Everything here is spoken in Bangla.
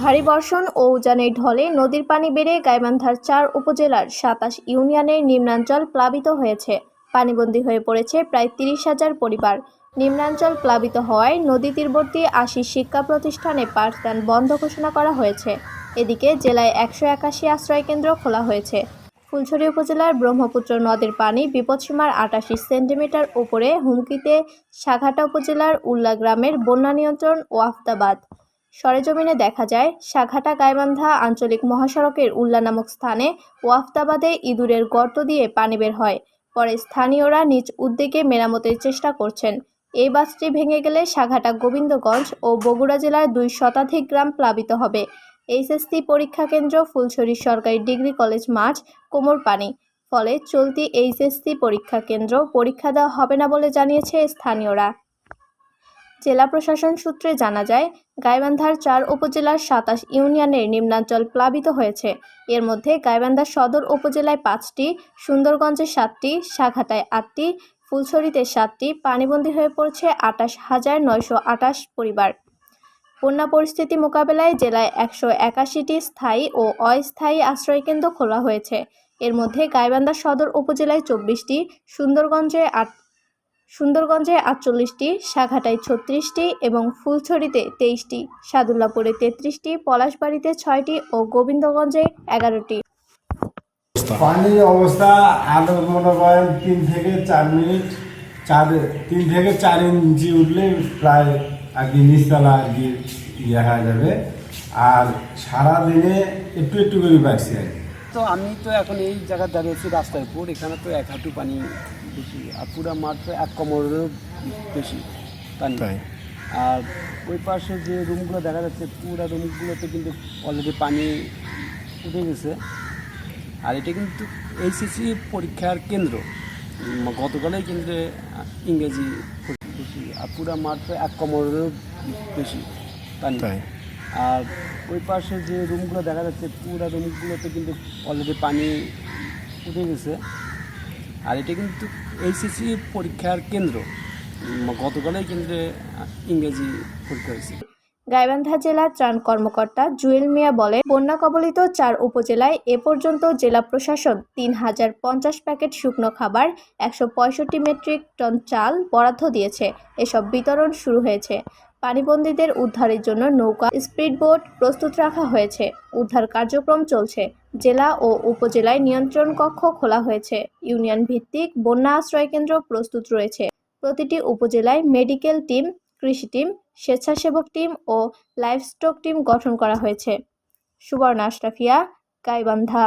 ভারী বর্ষণ ও উজানের ঢলে নদীর পানি বেড়ে গাইবান্ধার চার উপজেলার সাতাশ ইউনিয়নের নিম্নাঞ্চল প্লাবিত হয়েছে। পানিবন্দী হয়ে পড়েছে প্রায় তিরিশ হাজার পরিবার। নিম্নাঞ্চল প্লাবিত হওয়ায় নদী তীরবর্তী আশি শিক্ষা প্রতিষ্ঠানে পাঠদান বন্ধ ঘোষণা করা হয়েছে। এদিকে জেলায় একশো একাশি আশ্রয়কেন্দ্র খোলা হয়েছে। ফুলছড়ি উপজেলার ব্রহ্মপুত্র নদের পানি বিপদসীমার আটাশি সেন্টিমিটার উপরে হুমকিতে সাঘাটা উপজেলার উল্লা গ্রামের বন্যা নিয়ন্ত্রণ ওয়াফদাবাদ সরেজমিনে দেখা যায়, সাঘাটা গাইবান্ধা আঞ্চলিক মহাসড়কের উল্লা নামক স্থানে ওয়াফদাবাদে ইঁদুরের গর্ত দিয়ে পানি বের হয়। পরে স্থানীয়রা নিজ উদ্যোগে মেরামতের চেষ্টা করছেন। এই বাসটি ভেঙে গেলে সাঘাটা গোবিন্দগঞ্জ ও বগুড়া জেলার দুই শতাধিক গ্রাম প্লাবিত হবে। এইচএসসি পরীক্ষা কেন্দ্র, ফুলছড়ি সরকারি ডিগ্রি কলেজ মাঠ, কোমর পানি। ফলে চলতি এইচএসসি পরীক্ষা কেন্দ্র পরীক্ষা দেওয়া হবে না বলে জানিয়েছে স্থানীয়রা। জেলা প্রশাসন সূত্রে জানা যায়, গাইবান্ধার চার উপজেলার সাতাশ ইউনিয়নের নিম্নাঞ্চল প্লাবিত হয়েছে। এর মধ্যে গাইবান্ধা সদর উপজেলায় পাঁচটি, সুন্দরগঞ্জে সাতটি, সাঘাটায় আটটি, ফুলছড়িতে সাতটি, পানিবন্দী হয়ে পড়ছে আটাশ হাজার নয়শো আটাশ পরিবার। বন্যা পরিস্থিতি মোকাবেলায় জেলায় একশো একাশিটি স্থায়ী ও অস্থায়ী আশ্রয়কেন্দ্র খোলা হয়েছে। এর মধ্যে গাইবান্ধা সদর উপজেলায় চব্বিশটি, সুন্দরগঞ্জে আট, সুন্দরগঞ্জে আটচল্লিশটি, সাঘাটায় ছত্রিশটি এবং ফুলছড়িতে তেইশটি, সাদুল্লাপুরে তেত্রিশটি, পলাশবাড়িতে ছয়টি ও গোবিন্দগঞ্জে এগারোটি। পানির অবস্থা আরও মনে করেন তিন থেকে চার মিনিট, চার, তিন থেকে চার ইঞ্চি উঠলে প্রায় আর কি নিচতলা আর কি ইয়ে হয়ে যাবে। আর সারাদিনে একটু একটু করে পাচ্ছি আর তো আমি তো এখন এই জায়গায় দাঁড়িয়েছি রাস্তার উপর এখানে তো এক হাঁটু পানি বেশি আর পুরা মাঠ এক কোমরেরও বেশি পানি। আর ওই পাশে যে রুমগুলো দেখা যাচ্ছে পুরা রুমগুলোতে কিন্তু অলরেডি পানি উঠে গেছে। আর এটা কিন্তু এইচএসসি পরীক্ষার কেন্দ্র। গতকালেই কেন্দ্রে ইংরেজি বেশি। আর পুরা মাঠ তো এক কমরেরও বেশি পানি। আর ওই পাশে যে রুমগুলো দেখা যাচ্ছে পুরা রুমগুলোতে কিন্তু অলরেডি পানি উঠে গেছে। আর এটা কিন্তু এইচএসসি পরীক্ষার কেন্দ্র। গতকালেই কেন্দ্রে ইংরেজি পরীক্ষা হয়েছে। গাইবান্ধা জেলা ত্রাণ কর্মকর্তা জুয়েল মিয়া বলে বন্যা কবলিত চার উপজেলায় এ পর্যন্ত জেলা প্রশাসন তিন হাজার পঞ্চাশ প্যাকেট শুকনো খাবার, একশো পঁয়ষট্টি মেট্রিক টন চাল বরাদ্দ দিয়েছে। এসব বিতরণ শুরু হয়েছে। পানিবন্দীদের উদ্ধারের জন্য নৌকা স্পিড স্পিডবোট প্রস্তুত রাখা হয়েছে। উদ্ধার কার্যক্রম চলছে। জেলা ও উপজেলায় নিয়ন্ত্রণ কক্ষ খোলা হয়েছে। ইউনিয়ন ভিত্তিক বন্যা আশ্রয় কেন্দ্র প্রস্তুত রয়েছে। প্রতিটি উপজেলায় মেডিকেল টিম, কৃষি টিম স্বেচ্ছাসেবক টিম ও লাইভস্টক টিম গঠন করা হয়েছে। সুবর্ণা আশরাফিয়া গাইবান্ধা।